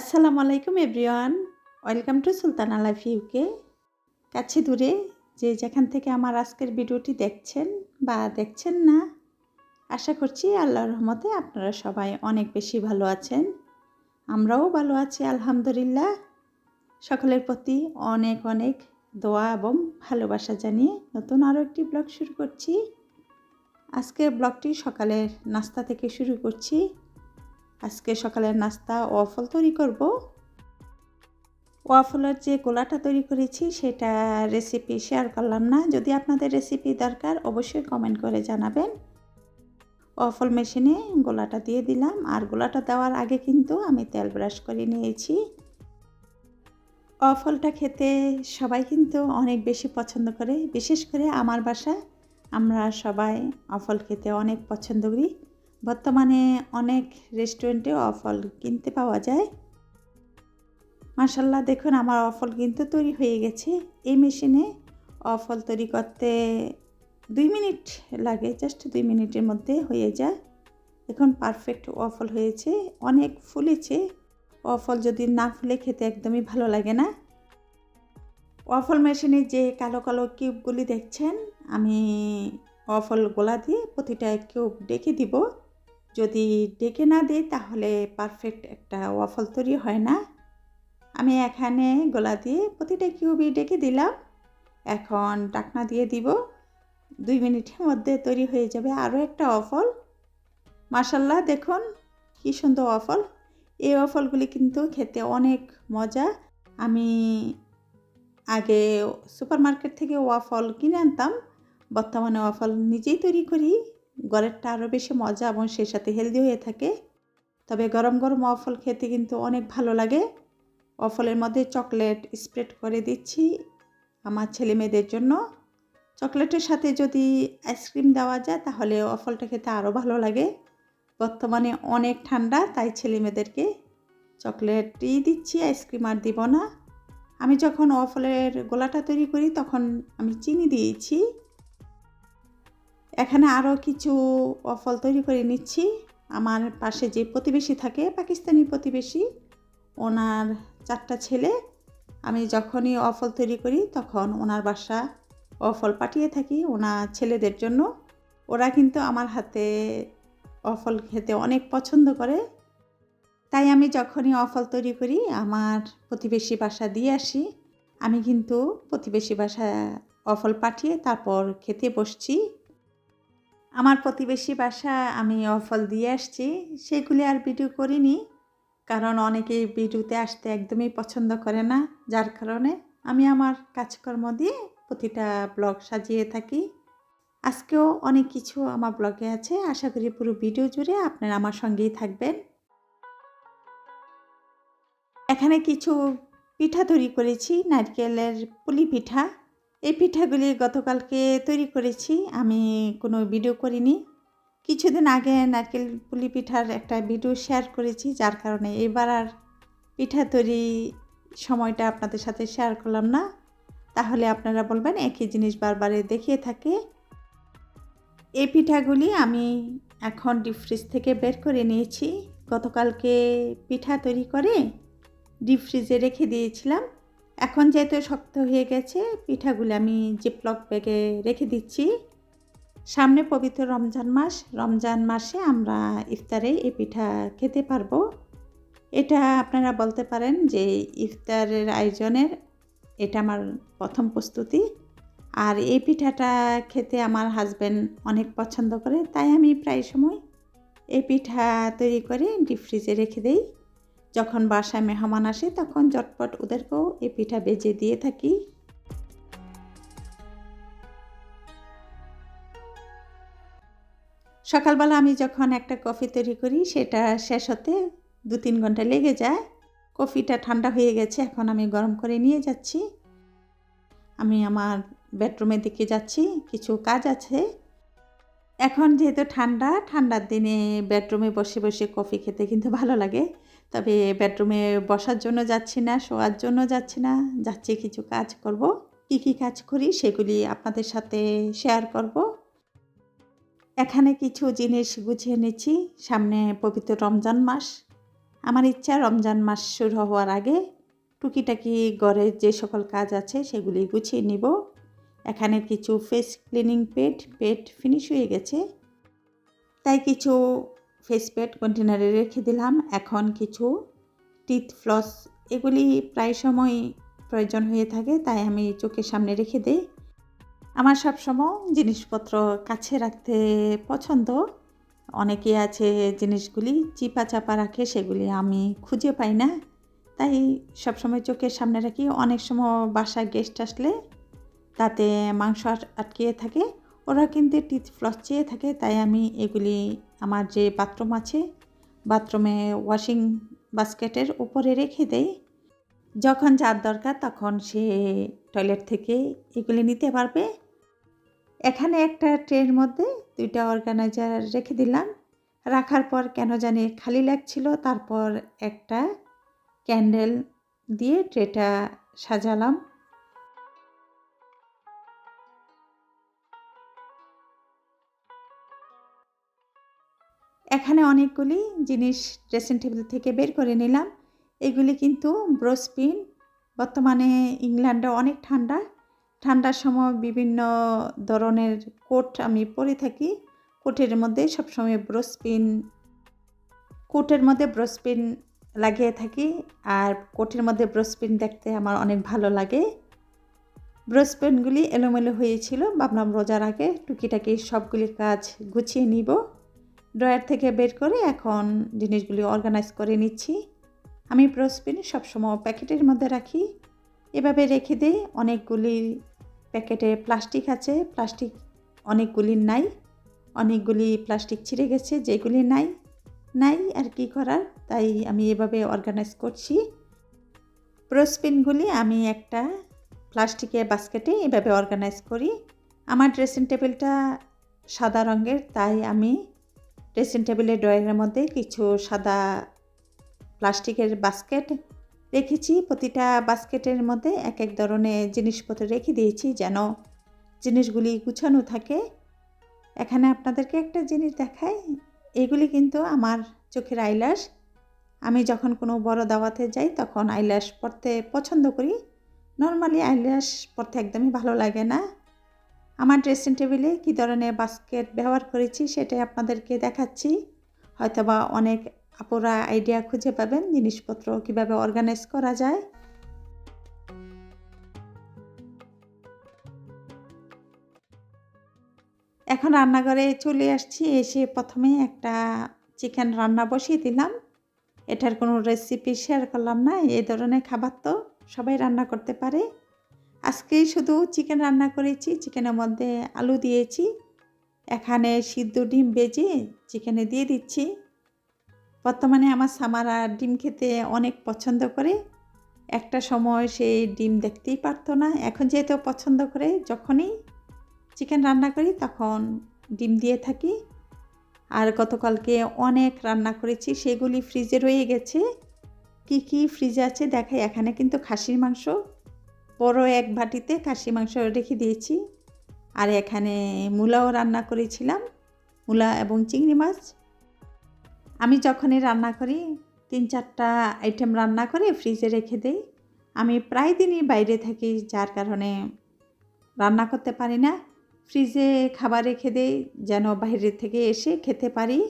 আসসালামু আলাইকুম everyone. Welcome to Sultana life UK কাছে দূরে যে যেখান থেকে আমার আজকের ভিডিওটি দেখছেন বা দেখছেন না, আশা করছি আল্লাহর রহমতে আপনারা সবাই অনেক বেশি ভালো আছেন। আমরাও ভালো আছি, আলহামদুলিল্লাহ। সকলের প্রতি অনেক অনেক দোয়া এবং ভালোবাসা জানিয়ে নতুন আরও একটি ব্লগ শুরু করছি। আজকের ব্লগটি সকালের নাস্তা থেকে শুরু করছি। আজকে সকালের নাস্তা ওয়াফল তৈরি করব। ওয়াফলের যে গোলাটা তৈরি করেছি, সেটা রেসিপি শেয়ার করলাম না। যদি আপনাদের রেসিপি দরকার, অবশ্যই কমেন্ট করে জানাবেন। ওয়াফল মেশিনে গোলাটা দিয়ে দিলাম। আর গোলাটা দেওয়ার আগে কিন্তু আমি তেল ব্রাশ করে নিয়েছি। ওয়াফলটা খেতে সবাই কিন্তু অনেক বেশি পছন্দ করে। বিশেষ করে আমার বাসায় আমরা সবাই অফল খেতে অনেক পছন্দ করি। বর্তমানে অনেক রেস্টুরেন্টে অফল কিনতে পাওয়া যায়। মাসাল্লাহ দেখুন আমার অফল কিন্তু তৈরি হয়ে গেছে। এই মেশিনে অফল তৈরি করতে দুই মিনিট লাগে, জাস্ট দুই মিনিটের মধ্যে হয়ে যায়। এখন পারফেক্ট অফল হয়েছে, অনেক ফুলেছে। অফল যদি না ফুলে খেতে একদমই ভালো লাগে না। ওয়াফল মেশিনে যে কালো কালো কিউবগুলি দেখছেন, আমি ওয়াফল গোলা দিয়ে প্রতিটা কিউব ডেকে দিব। যদি ডেকে না দিই, তাহলে পারফেক্ট একটা ওয়াফল তৈরি হয় না। আমি এখানে গোলা দিয়ে প্রতিটা কিউবই ডেকে দিলাম। এখন টাকনা দিয়ে দিব। দুই মিনিটের মধ্যে তৈরি হয়ে যাবে আরও একটা অফল মাসাল্লাহ দেখুন কী সুন্দর অফল এই অফলগুলি কিন্তু খেতে অনেক মজা। আমি আগে সুপার মার্কেট থেকে ওয়াফল কিনে আনতাম। বর্তমানে ওয়াফল নিজেই তৈরি করি। ঘরেরটা আরও বেশি মজা এবং সেই সাথে হেলদি হয়ে থাকে। তবে গরম গরম অফল খেতে কিন্তু অনেক ভালো লাগে। ওয়াফলের মধ্যে চকলেট স্প্রেড করে দিচ্ছি আমার ছেলে মেয়েদের জন্য। চকলেটের সাথে যদি আইসক্রিম দেওয়া যায় তাহলে ওয়াফলটা খেতে আরও ভালো লাগে। বর্তমানে অনেক ঠান্ডা, তাই ছেলে মেয়েদেরকে চকলেটই দিচ্ছি আইসক্রিম আর দিব না। আমি যখন ওয়াফলের গোলাটা তৈরি করি তখন আমি চিনি দিয়েছি। এখানে আরও কিছু অফল তৈরি করে নিচ্ছি। আমার পাশে যে প্রতিবেশী থাকে, পাকিস্তানি প্রতিবেশী, ওনার চারটা ছেলে। আমি যখনই অফল তৈরি করি, তখন ওনার বাসা অফল পাঠিয়ে থাকি ওনার ছেলেদের জন্য। ওরা কিন্তু আমার হাতে অফল খেতে অনেক পছন্দ করে। তাই আমি যখনই অফল তৈরি করি, আমার প্রতিবেশী বাসা দিয়ে আসি। আমি কিন্তু প্রতিবেশী বাসা অফল পাঠিয়ে তারপর খেতে বসছি। আমার প্রতিবেশী বাসা আমি অফল দিয়ে আসছি। সেগুলি আর ভিডিও করিনি, কারণ অনেকে ভিডিওতে আসতে একদমই পছন্দ করে না। যার কারণে আমি আমার কাজকর্ম দিয়ে প্রতিটা ব্লগ সাজিয়ে থাকি। আজকেও অনেক কিছু আমার ব্লগে আছে। আশা করি পুরো ভিডিও জুড়ে আপনারা আমার সঙ্গেই থাকবেন। এখানে কিছু পিঠা তৈরি করেছি, নারকেলের পুলি পিঠা। এই পিঠাগুলি গতকালকে তৈরি করেছি। আমি কোনো ভিডিও করিনি। কিছুদিন আগে নারকেল পুলি পিঠার একটা ভিডিও শেয়ার করেছি, যার কারণে এবার আর পিঠা তৈরি সময়টা আপনাদের সাথে শেয়ার করলাম না। তাহলে আপনারা বলবেন, একই জিনিস বারবারে দেখিয়ে থাকে। এই পিঠাগুলি আমি এখন ডিপ ফ্রিজ থেকে বের করে নিয়েছি। গতকালকে পিঠা তৈরি করে ডিপ ফ্রিজে রেখে দিয়েছিলাম। এখন যেহেতু শক্ত হয়ে গেছে, পিঠাগুলো আমি জিপলক ব্যাগে রেখে দিচ্ছি। সামনে পবিত্র রমজান মাস, রমজান মাসে আমরা ইফতারে এই পিঠা খেতে পারব। এটা আপনারা বলতে পারেন যে ইফতারের আয়োজনের এটা আমার প্রথম প্রস্তুতি। আর এই পিঠাটা খেতে আমার হাজব্যান্ড অনেক পছন্দ করে, তাই আমি প্রায় সময় এই পিঠা তৈরি করে ডিপ ফ্রিজে রেখে দেই। যখন বাসায় মেহমান আসে, তখন চটপট ওদেরকেও এই পিঠা বেজে দিয়ে থাকি। সকালবেলা আমি যখন একটা কফি তৈরি করি, সেটা শেষ হতে দু তিন ঘণ্টা লেগে যায়। কফিটা ঠান্ডা হয়ে গেছে, এখন আমি গরম করে নিয়ে যাচ্ছি। আমি আমার বেডরুমের দিকে যাচ্ছি, কিছু কাজ আছে। এখন যেহেতু ঠান্ডা, ঠান্ডার দিনে বেডরুমে বসে বসে কফি খেতে কিন্তু ভালো লাগে। তবে বেডরুমে বসার জন্য যাচ্ছি না, শোয়ার জন্য যাচ্ছি না, যাচ্ছি কিছু কাজ করব। কি কি কাজ করি সেগুলি আপনাদের সাথে শেয়ার করব। এখানে কিছু জিনিস গুছিয়ে নিচ্ছি, সামনে পবিত্র রমজান মাস। আমার ইচ্ছা রমজান মাস শুরু হওয়ার আগে টুকিটাকি ঘরের যে সকল কাজ আছে সেগুলি গুছিয়ে নিব। এখানে কিছু face cleaning pad pad finish হয়ে গেছে। তাই কিছু ফেস প্যাড কন্টেনারে রেখে দিলাম। এখন কিছু টিথ ফ্লস এগুলি প্রায় সময় প্রয়োজন হয়ে থাকে, তাই আমি চোখের সামনে রেখে দিই। আমার সবসময় জিনিসপত্র কাছে রাখতে পছন্দ। অনেকে আছে জিনিসগুলি চিপা চাপা রাখে, সেগুলি আমি খুঁজে পাই না। তাই সবসময় চোখের সামনে রাখি। অনেক সময় বাসায় গেস্ট আসলে তাতে মাংস আটকিয়ে থাকে। ওরা কিন্তু টিথ ফ্লস চেয়ে থাকে, তাই আমি এগুলি আমার যে বাথরুম আছে, বাথরুমে ওয়াশিং বাস্কেটের উপরে রেখে দেই। যখন যার দরকার তখন সে টয়লেট থেকে এগুলি নিতে পারবে। এখানে একটা ট্রের মধ্যে দুইটা অর্গানাইজার রেখে দিলাম। রাখার পর কেন জানি খালি লাগছিল, তারপর একটা ক্যান্ডেল দিয়ে ট্রেটা সাজালাম। এখানে অনেকগুলি জিনিস ড্রেসিং টেবিল থেকে বের করে নিলাম। এগুলি কিন্তু ব্রোসপিন বর্তমানে ইংল্যান্ডে অনেক ঠান্ডা। ঠান্ডার সময় বিভিন্ন ধরনের কোট আমি পরে থাকি। কোটের মধ্যে সবসময় ব্রোসপিন কোটের মধ্যে ব্রোসপিন লাগিয়ে থাকি। আর কোটের মধ্যে ব্রোসপিন দেখতে আমার অনেক ভালো লাগে। ব্রোসপিনগুলি এলোমেলো হয়েছিল। ভাবলাম রোজার আগে টুকিটাকি সবগুলি কাজ গুছিয়ে নিব। ড্রয়ার থেকে বের করে এখন জিনিসগুলি অর্গানাইজ করে নিচ্ছি। আমি ব্রোসপিন সবসময় প্যাকেটের মধ্যে রাখি। এভাবে রেখে দিই, অনেকগুলি প্যাকেটে প্লাস্টিক আছে, প্লাস্টিক অনেকগুলি নাই, অনেকগুলি প্লাস্টিক ছিঁড়ে গেছে, যেগুলি নাই নাই আর কি করার, তাই আমি এভাবে অর্গানাইজ করছি। ব্রোসপিনগুলি আমি একটা প্লাস্টিকের বাস্কেটে এভাবে অর্গানাইজ করি। আমার ড্রেসিং টেবিলটা সাদা রঙের, তাই আমি ড্রেসিং টেবিলের ড্রয়িংয়ের মধ্যে কিছু সাদা প্লাস্টিকের বাস্কেট রেখেছি। প্রতিটা বাস্কেটের মধ্যে এক এক ধরনের জিনিসপত্র রেখে দিয়েছি যেন জিনিসগুলি গুছানো থাকে। এখানে আপনাদেরকে একটা জিনিস দেখাই। এগুলি কিন্তু আমার চোখের আইলাস আমি যখন কোনো বড় দাওয়াতে যাই তখন আইল্যাশ পরতে পছন্দ করি। নর্মালি আইলাস পরতে একদমই ভালো লাগে না। আমার ড্রেসিং টেবিলে কী ধরনের বাস্কেট ব্যবহার করেছি সেটাই আপনাদেরকে দেখাচ্ছি। হয়তোবা অনেক আপুরা আইডিয়া খুঁজে পাবেন জিনিসপত্র কীভাবে অর্গানাইজ করা যায়। এখন রান্নাঘরে চলে আসছি, এসে প্রথমে একটা চিকেন রান্না বসিয়ে দিলাম। এটার কোনো রেসিপি শেয়ার করলাম না এই ধরনের খাবার তো সবাই রান্না করতে পারে। আজকে শুধু চিকেন রান্না করেছি, চিকেনের মধ্যে আলু দিয়েছি। এখানে সিদ্ধ ডিম বেজে চিকেনে দিয়ে দিচ্ছি। বর্তমানে আমার সামারা ডিম খেতে অনেক পছন্দ করে। একটা সময় সে ডিম দেখতেই পারতো না। এখন যেহেতু পছন্দ করে, যখনই চিকেন রান্না করি তখন ডিম দিয়ে থাকি। আর গতকালকে অনেক রান্না করেছি, সেগুলি ফ্রিজে রয়ে গেছে। কি কি ফ্রিজে আছে দেখাই। এখানে কিন্তু খাসির মাংস বড় এক বাটিতে খাসি মাংস রেখে দিয়েছি। আর এখানে মূলাও রান্না করেছিলাম, মূলা এবং চিংড়ি মাছ। আমি যখনই রান্না করি, তিন চারটা আইটেম রান্না করে ফ্রিজে রেখে দিই। আমি প্রায় দিনই বাইরে থাকি, যার কারণে রান্না করতে পারি না। ফ্রিজে খাবার রেখে দেই, যেন বাইরের থেকে এসে খেতে পারি।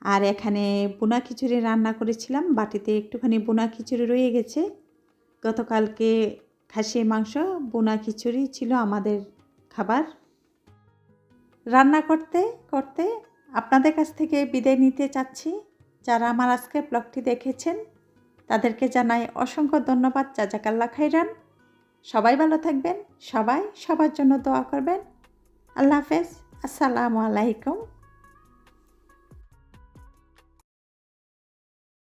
আর এখানে বোনা খিচুড়ি রান্না করেছিলাম, বাটিতে একটুখানি বোনা খিচুড়ি রয়ে গেছে। গতকালকে খাসির মাংস, বোনা খিচুড়ি ছিল আমাদের খাবার। রান্না করতে করতে আপনাদের কাছ থেকে বিদায় নিতে চাচ্ছি। যারা আমার আজকে ব্লগটি দেখেছেন, তাদেরকে জানাই অসংখ্য ধন্যবাদ। জাজাকাল্লা খাইরান সবাই ভালো থাকবেন, সবাই সবার জন্য দোয়া করবেন। আল্লাহ হাফেজ। আসসালামু আলাইকুম।